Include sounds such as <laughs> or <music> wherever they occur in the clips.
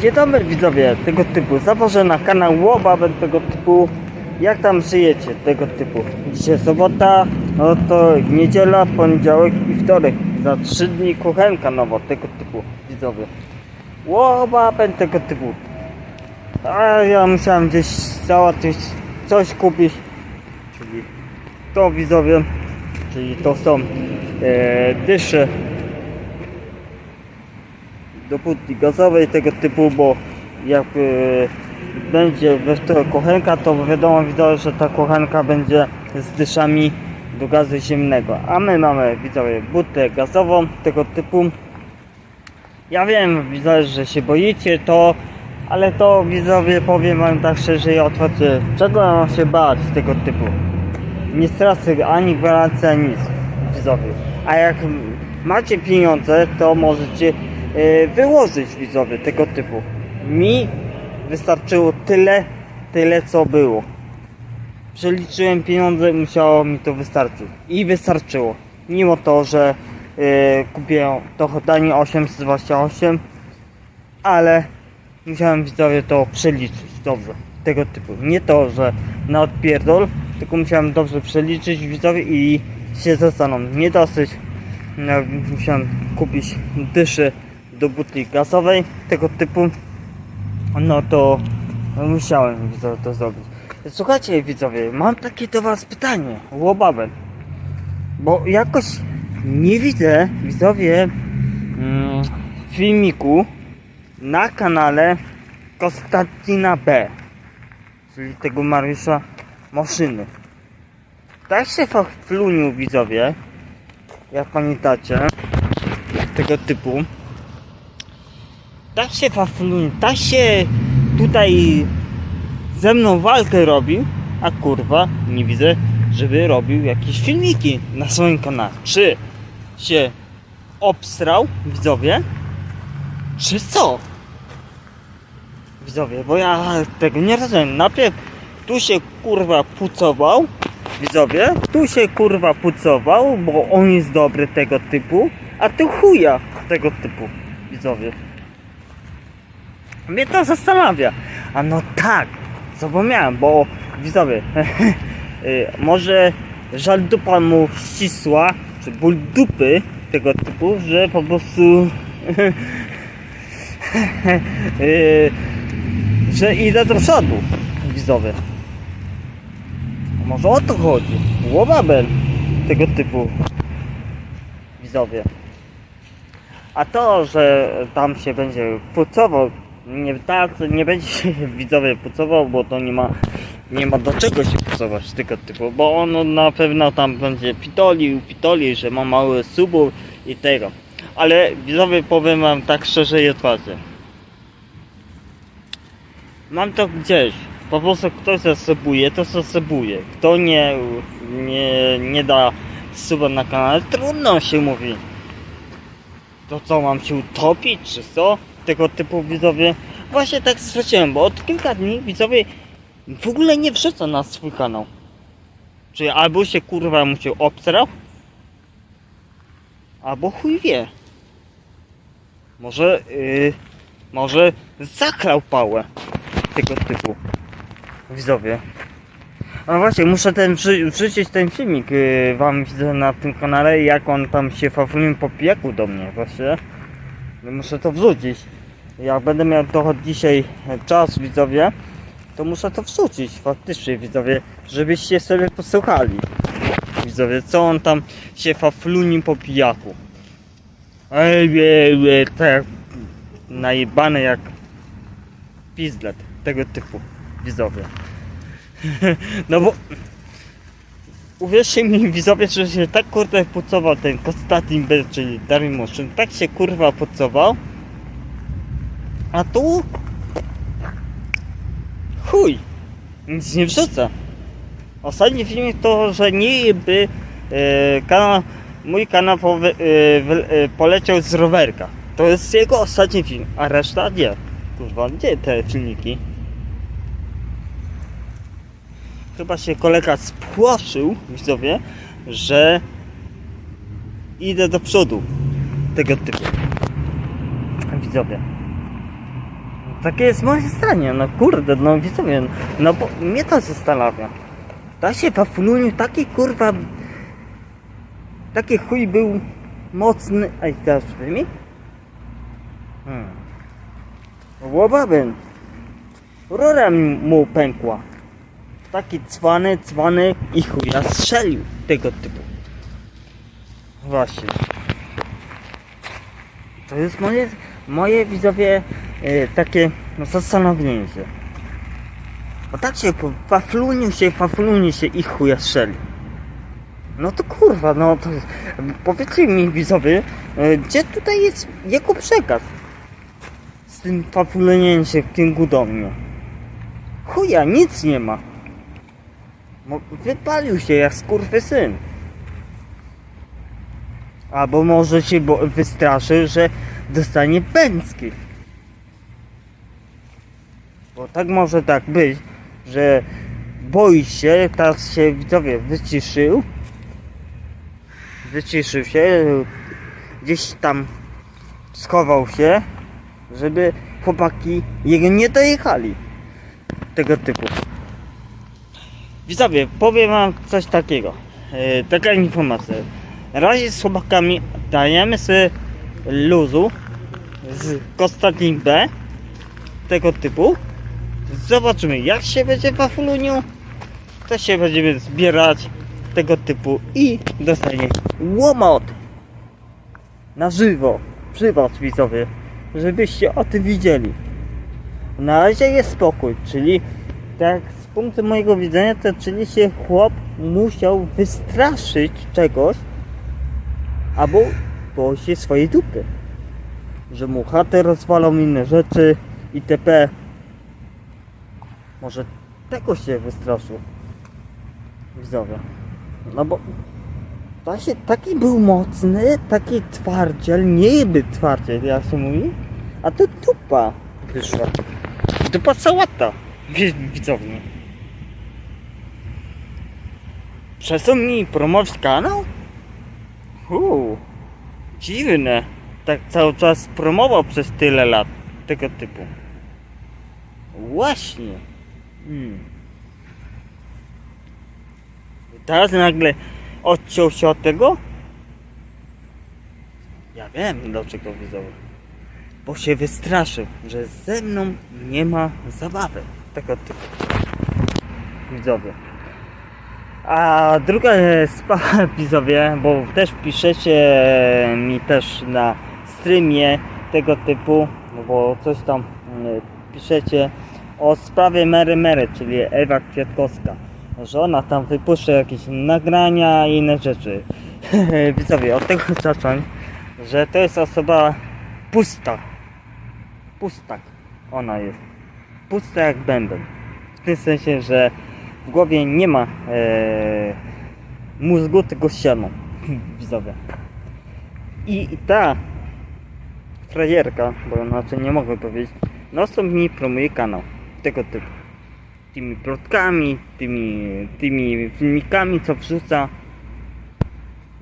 Dzień dobry widzowie tego typu. Zaproszę na kanał Łobawek tego typu. Jak tam żyjecie tego typu? Dzisiaj sobota, no to niedziela, poniedziałek i wtorek. Za trzy dni kuchenka nowo tego typu widzowie. Łobawek tego typu. A ja musiałem gdzieś załatwić, coś kupić. Czyli to widzowie, czyli to są e, dysze do butli gazowej tego typu, bo jak y, będzie we wtorek kochanka, to wiadomo widzowie, że ta kochanka będzie z dyszami do gazu ziemnego. A my mamy widzowie butlę gazową tego typu. Ja wiem widzowie, że się boicie to, ale to widzowie powiem wam tak szczerze i otwarcie, czego mam się bać tego typu? Nie stracę ani gwarancji, ani nic widzowie. A jak macie pieniądze, to możecie e, wyłożyć widzowie tego typu. Mi wystarczyło tyle, tyle co było. Przeliczyłem pieniądze, musiało mi to wystarczyć. I wystarczyło. Mimo to, że e, kupiłem to danie 828, ale musiałem widzowie to przeliczyć dobrze. Tego typu. Nie to, że na odpierdol, tylko musiałem dobrze przeliczyć widzowie i się zastanowić. Nie dosyć. No, musiałem kupić dyszy do butli gazowej tego typu. No to musiałem widzowie to zrobić. Słuchajcie widzowie, mam takie do was pytanie. Łobawek. Bo jakoś nie widzę widzowie mm, filmiku na kanale Konstantina B. Czyli tego Mariusza Maszyny. Tak się flunił widzowie, jak pamiętacie, tego typu. Tak się faflunił, tak się tutaj ze mną walkę robił, a kurwa nie widzę, żeby robił jakieś filmiki na swoim kanale. Czy się obstrał, widzowie, czy co? Widzowie, bo ja tego nie rozumiem. Najpierw tu się kurwa pucował, widzowie, tu się kurwa pucował, bo on jest dobry tego typu, a tu chuja tego typu, widzowie. Mnie to zastanawia. A no tak, zapomniałem, bo widzowie, <laughs> y, może żal dupa mu ścisła, czy ból dupy tego typu, że po prostu <laughs> y, że idę do przodu, widzowie. Może o to chodzi. Łobabel tego typu widzowie. A to, że tam się będzie pucował, nie, tak, nie będzie się <laughs> widzowie pucował, bo to nie ma nie ma do czego się pucować tego typu, bo on na pewno tam będzie pitolił, pitoli, że ma małe subów i tego. Ale widzowie powiem wam tak szczerze i otwarcie. Mam to gdzieś. Po prostu ktoś zasubuje, to zasubuje. Kto nie, nie, nie da suba na kanale, trudno się mówi. To co, mam się utopić, czy co? Tego typu widzowie. Właśnie tak straciłem, bo od kilka dni widzowie w ogóle nie wrzuca na swój kanał. Czyli albo się kurwa mu się obstrał, albo chuj wie. Może, yy, może zaklał pałę tego typu widzowie. No właśnie, muszę ten wrzu- wrzucić ten filmik yy, wam widzę na tym kanale, jak on tam się faflunie po pijaku do mnie właśnie. No Muszę to wrzucić. Jak będę miał to dzisiaj czas widzowie, to muszę to wrzucić faktycznie widzowie, żebyście sobie posłuchali. Widzowie, co on tam się fafluni po pijaku. Ej, ej, tak najebany jak pizdet tego typu widzowie. <laughs> No bo uwierzcie mi widzowie, że się tak kurde pucował ten Konstantin B, czyli Darwin Muszyn, tak się kurwa pucował, a tu chuj, nic nie wrzuca. Ostatni filmik to, że nie by e, kanał, mój kanał e, e, poleciał z rowerka. To jest jego ostatni film, a reszta nie. Kurwa, gdzie te filmiki? Chyba się kolega spłoszył, widzowie, że idę do przodu tego typu. Widzowie. Takie jest moje zdanie, no kurde, no widzowie, no bo mnie to zastanawia. Da się Wafluniu taki kurwa, taki chuj był mocny, ej teraz mi? Hmm. Łobabyn. Rura mu pękła. Taki cwany, cwany i chuja strzelił tego typu. Właśnie. To jest moje, moje widzowie e, takie no, zastanowienie się. Bo tak się fafluniu się, fafluniu się i chuja strzeli. No to kurwa, no to powiedzcie mi widzowie, e, gdzie tutaj jest jego przekaz? Z tym faflunieniem się w Kingu do mnie. Chuja, nic nie ma. Wypalił się jak skurwysyn. Albo może się wystraszył, że dostanie pęcki. Bo tak może tak być, że boi się, teraz się widzowie wyciszył. Wyciszył się, gdzieś tam schował się, żeby chłopaki jego nie dojechali. Tego typu. Widzowie, powiem wam coś takiego. E, taka informacja. Razie z chłopakami dajemy sobie luzu z Konstantin B tego typu. Zobaczymy jak się będzie w Afuluniu. To się będziemy zbierać tego typu i dostanie łomot na żywo przy widzowie, żebyście o tym widzieli. Na razie jest spokój, czyli tak punktu mojego widzenia, to czyli się chłop musiał wystraszyć czegoś, albo boi się swojej dupy. Że mu chatę rozwalą inne rzeczy itp. Może tego się wystraszył. Widzowie. No bo właśnie taki był mocny, taki twardziel, niby twardziel jak się mówi, a to dupa wyszła. Dupa sałata, wi- widzowie. Przestał mi promować kanał? Uuu, dziwne. Tak cały czas promował przez tyle lat tego typu. Właśnie. Hmm. Teraz nagle odciął się od tego? Ja wiem dlaczego widzowie. Bo się wystraszył, że ze mną nie ma zabawy tego typu. Widzowie. A druga sprawa <laughs> widzowie, bo też piszecie mi też na streamie tego typu, no bo coś tam mm, piszecie o sprawie Mary Mary, czyli Ewa Kwiatkowska, że ona tam wypuszcza jakieś nagrania i inne rzeczy. <laughs> Widzowie, od tego <laughs> zacząć, że to jest osoba pusta. Pustak ona jest. Pusta jak bęben. W tym sensie, że w głowie nie ma e, mózgu, tylko ścianą. <laughs> Widzowie. I ta frajerka, bo inaczej nie mogę powiedzieć, no mi promuje kanał tego typu. Tymi plotkami, tymi, tymi filmikami, co wrzuca.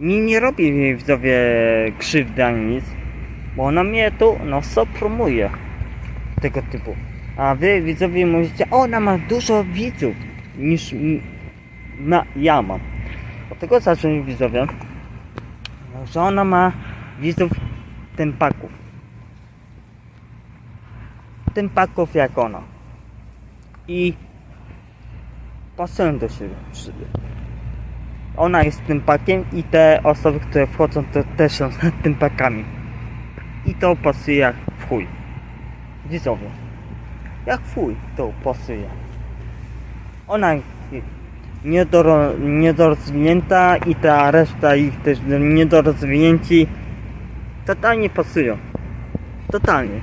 Mi nie robi widzowie krzywdy ani nic, bo ona mnie tu no co promuje tego typu. A wy widzowie mówicie, ona ma dużo widzów niż m- ma, ja mam. Od tego zacznę widzowie, że ona ma widzów tempaków. Tempaków jak ona. I pasują do siebie. Ona jest tempakiem i te osoby, które wchodzą, to też są <laughs> tempakami. I to pasuje jak w chuj. Widzowie. Jak w to pasuje. Ona niedoro, niedorozwinięta i ta reszta ich też niedorozwinięci totalnie pasują. Totalnie.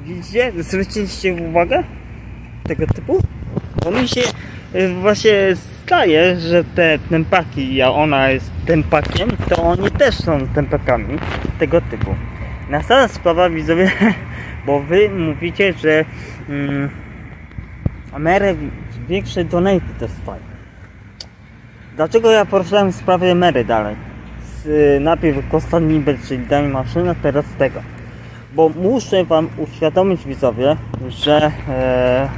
Widzicie? Zwróciliście uwagę? Tego typu? Bo mi się y, właśnie zdaje, że te tempaki, a ona jest tempakiem, to oni też są tempakami tego typu. Następna sprawa widzowie, <laughs> bo wy mówicie, że mm, Amery większe jest fajne. Dlaczego ja poruszałem sprawę Mary dalej? Z, y, najpierw Konstantin Bell, czyli daj maszynę, teraz tego. bo muszę wam uświadomić widzowie, że e,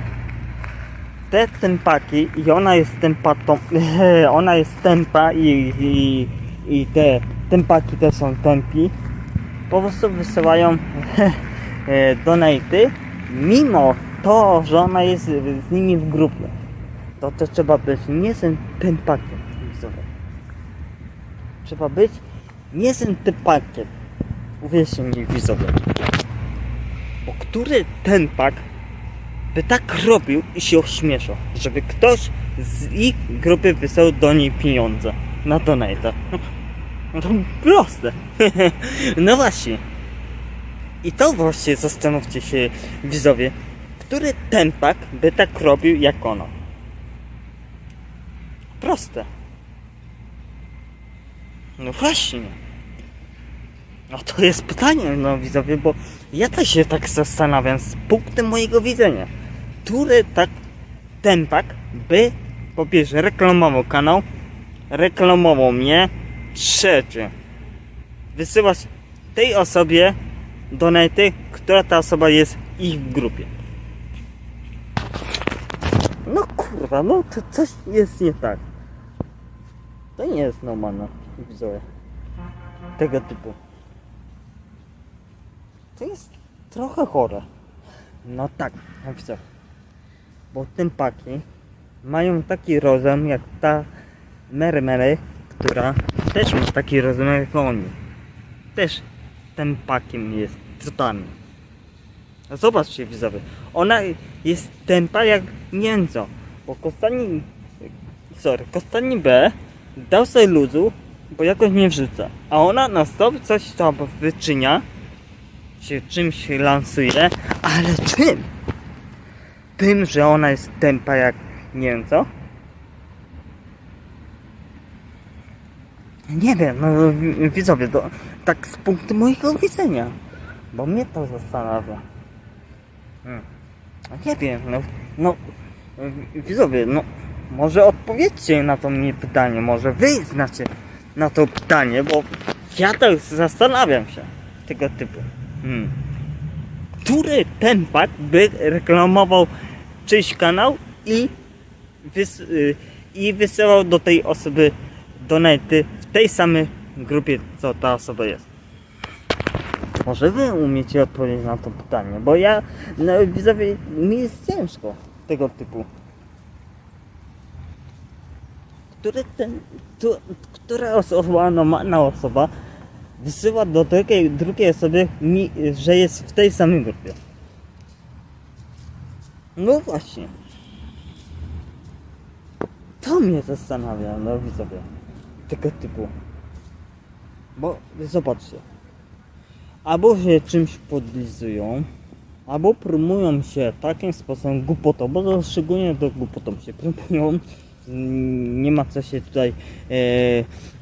te tempaki i ona jest tempatą, <laughs> ona jest tempa i, i, i te tempaki też są tempi, po prostu wysyłają <laughs> e, donaty, mimo to, że ona jest z nimi w grupie. To też trzeba być nie widzowie. Trzeba być nie z tempakiem. Uwierzcie mi widzowie. Bo który tempak by tak robił i się ośmieszał, żeby ktoś z ich grupy wysłał do niej pieniądze na donata. No, no to proste. <laughs> no właśnie. I to właśnie zastanówcie się widzowie, który tempak by tak robił jak ona. Proste. No właśnie. No to jest pytanie, no widzowie, bo ja też się tak zastanawiam z punktu mojego widzenia. Który tak tempak by po pierwsze reklamował kanał, reklamował mnie, trzecie wysyłać tej osobie donaty, która ta osoba jest w ich grupie. Kurwa, no to coś jest nie tak. To nie jest normalne, widzowie. Tego typu. To jest trochę chore. No tak, widzę. Bo tempaki mają taki rozum jak ta Mary, która też ma taki rozum jak oni. Też tempakiem jest totalnie. No Zobaczcie widzowie, ona jest tempa jak co, bo Kostani, sorry, Kostani B dał sobie luzu, bo jakoś nie wrzuca, a ona na stop coś tam wyczynia, się czymś lansuje, ale czym? Tym, że ona jest tempa jak nie wiem co? Nie wiem, no wi- widzowie, to tak z punktu mojego widzenia, bo mnie to zastanawia. Hmm. Nie wiem, no, no widzowie, no może odpowiedzcie na to mnie pytanie, może wy znacie na to pytanie, bo ja tak zastanawiam się tego typu. Hmm. Który tempak by reklamował czyjś kanał i, wys, y, i wysyłał do tej osoby donaty w tej samej grupie, co ta osoba jest? Może wy umiecie odpowiedzieć na to pytanie, bo ja, no widzowie, mi jest ciężko tego typu. Który ten, tu, która osoba, normalna osoba wysyła do drugiej, drugiej osoby, mi, że jest w tej samej grupie. No właśnie. To mnie zastanawia, no widzowie. Tego typu. Bo zobaczcie. Albo się czymś podlizują, albo promują się takim sposobem głupotą, bo szczególnie do głupotą się promują. Mm, Nie ma co się tutaj e,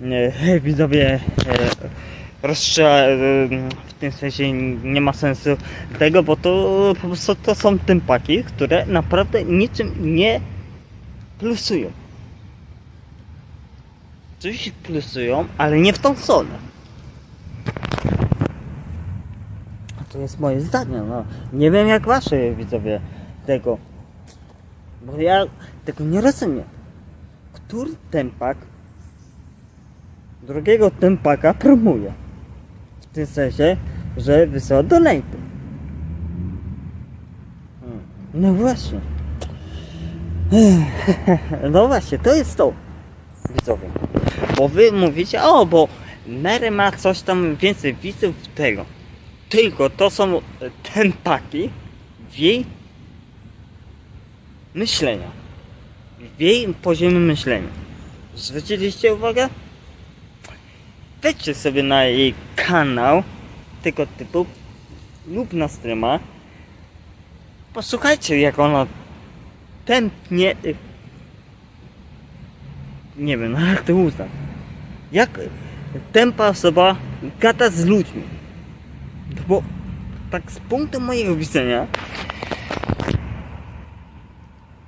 e, <laughs> widzowie e, e, w tym sensie nie ma sensu tego, bo to po prostu to są tempaki, które naprawdę niczym nie plusują. Coś plusują, ale nie w tą stronę. A To jest moje zdanie, no. Nie wiem jak wasze widzowie tego. Bo ja tego nie rozumiem. Który tempak drugiego tempaka promuje? W tym sensie, że wysyła donaty. Hmm. No właśnie. <laughs> No właśnie, to jest to. Widzowie. Bo wy mówicie, o, bo Mary ma coś tam więcej widzów tego. Tylko to są tempaki w jej myślenia. W jej poziomie myślenia. Zwróciliście uwagę? Wejdźcie sobie na jej kanał tego typu lub na streama. Posłuchajcie jak ona tętnie y, nie wiem, jak to uznać. Jak tempa osoba gada z ludźmi. Bo tak z punktu mojego widzenia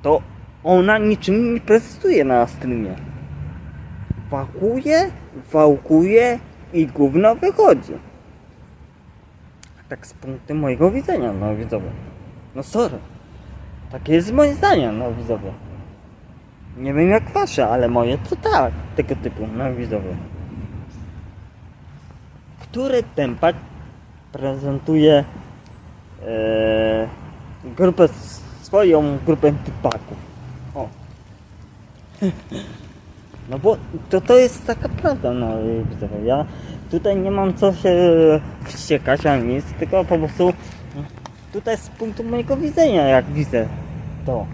to ona niczym nie prezentuje na streamie. Wałkuje, wałkuje i gówno wychodzi. Tak z punktu mojego widzenia, no widzowie. No sorry. Takie jest moje zdanie, no widzowie. Nie wiem jak wasze, ale moje to tak, tego typu, no widzowie. Który tempak prezentuje e, grupę, swoją grupę typaków? O. No bo to, to jest taka prawda, no. Ja tutaj nie mam co się wściekać ani nic, tylko po prostu tutaj z punktu mojego widzenia, jak widzę to,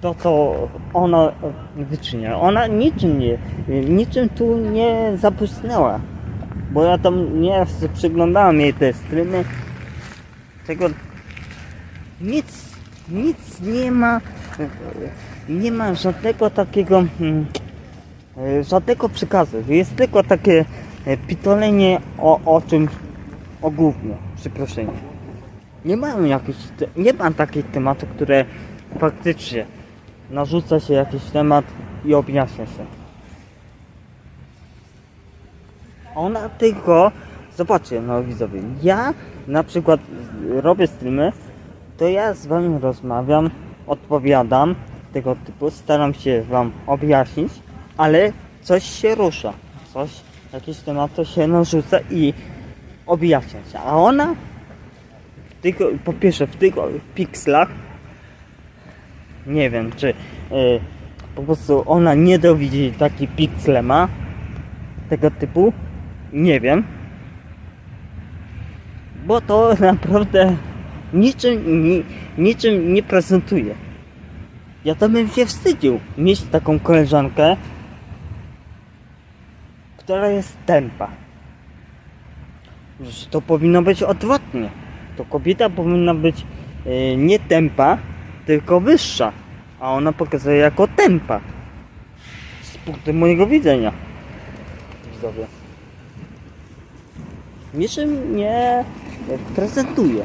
to co ona wyczynia. Ona niczym nie, niczym tu nie zabłysnęła. Bo ja tam nie przyglądałem jej te streamy. Tego nic, nic nie ma, nie ma żadnego takiego, mm, żadnego przekazu. Jest tylko takie e, pitolenie o, o czymś, o głównie, przeproszenie. Nie mam jakichś, nie mam takich tematów, które faktycznie narzuca się jakiś temat i objaśnia się. Ona tylko, zobaczcie, no widzowie, ja na przykład robię streamy, to ja z wami rozmawiam, odpowiadam tego typu, staram się wam objaśnić, ale coś się rusza, coś, jakiś temat się narzuca i objaśnia się, a ona tych, po pierwsze w tych pikslach nie wiem, czy y, po prostu ona nie dowidzi taki piksle ma tego typu. Nie wiem. Bo to <laughs> naprawdę niczym, ni, niczym nie prezentuje. Ja to bym się wstydził mieć taką koleżankę, która jest tempa. To powinno być odwrotnie. To kobieta powinna być y, nie tempa, tylko wyższa. A ona pokazuje jako tempa. Z punktu mojego widzenia. Widzowie. Niczym nie prezentuje.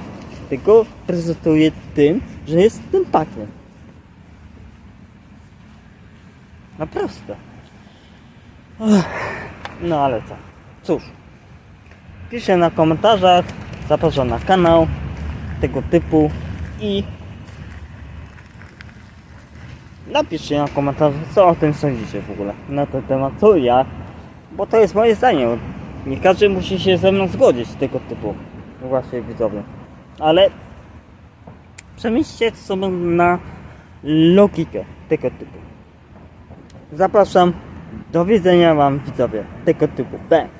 Tylko prezentuje tym, że jest tempakiem. Naprawdę. Ech, No ale co? Cóż. Piszę na komentarzach, zapraszam na kanał tego typu i napiszcie na komentarzu, co o tym sądzicie w ogóle na ten temat, co ja, bo to jest moje zdanie. Nie każdy musi się ze mną zgodzić tego typu, właśnie widzowie. Ale przemyślcie sobie na logikę tego typu. Zapraszam, do widzenia Wam widzowie tego typu. Bang.